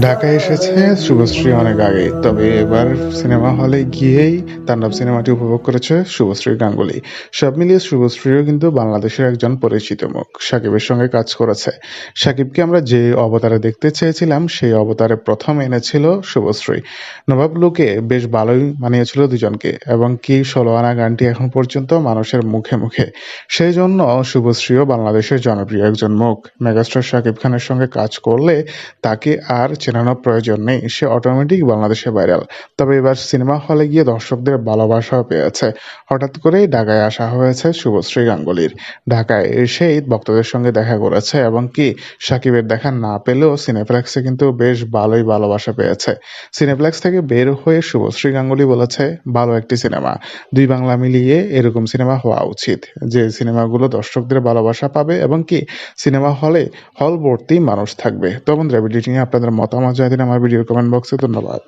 ঢাকায় এসেছে, শুভশ্রী অনেক আগে। তবে এবার সিনেমা হলে গিয়েই তাণ্ডব সিনেমাটি উপভোগ করেছে শুভশ্রী গাঙ্গুলি। সব মিলিয়ে শুভশ্রীও কিন্তু বাংলাদেশের একজন পরিচিত মুখ। সাকিবের সঙ্গে কাজ করেছে। সাকিবকে আমরা যে অবতারে দেখতে চেয়েছিলাম, সেই অবতারে প্রথম এনেছিল শুভশ্রী। নবাব লোকে বেশ ভালোই মানিয়েছিল দুজনকে, এবং কি ষোলো আনা গানটি এখন পর্যন্ত মানুষের মুখে মুখে। সেই জন্য শুভশ্রীও বাংলাদেশের জনপ্রিয় একজন মুখ। মেগাস্টার শাকিব খানের সঙ্গে কাজ করলে তাকে আর চেনানোর প্রয়োজন নেই। সে অটোমেটিক বাংলাদেশে ভাইরাল তবে এবার সিনেমা হলে গিয়ে দর্শকদের ভালোবাসাও পেয়েছে। হঠাৎ করেই ঢাকায় আসা হয়েছে শুভশ্রী গাঙ্গুলির ঢাকায় এসেই ভক্তদের সঙ্গে দেখা করেছে এবং কি সাকিবের দেখা না পেলেও সিনেপ্লেক্সে কিন্তু বেশ ভালোই ভালোবাসা পেয়েছে। সিনেপ্লেক্স থেকে বের হয়ে শুভশ্রী গাঙ্গুলি বলেছে, ভালো একটি সিনেমা দুই বাংলা মিলিয়ে এরকম সিনেমা হওয়া উচিত, যে সিনেমাগুলো দর্শকদের ভালোবাসা পাবে এবং কি সিনেমা হলে হল ভর্তি মানুষ থাকবে। তো বন্ধুরা ভিডিওটি নিয়ে আপনাদের মতামত জানিয়ে দিন আমার ভিডিওর কমেন্ট বক্সে ধন্যবাদ।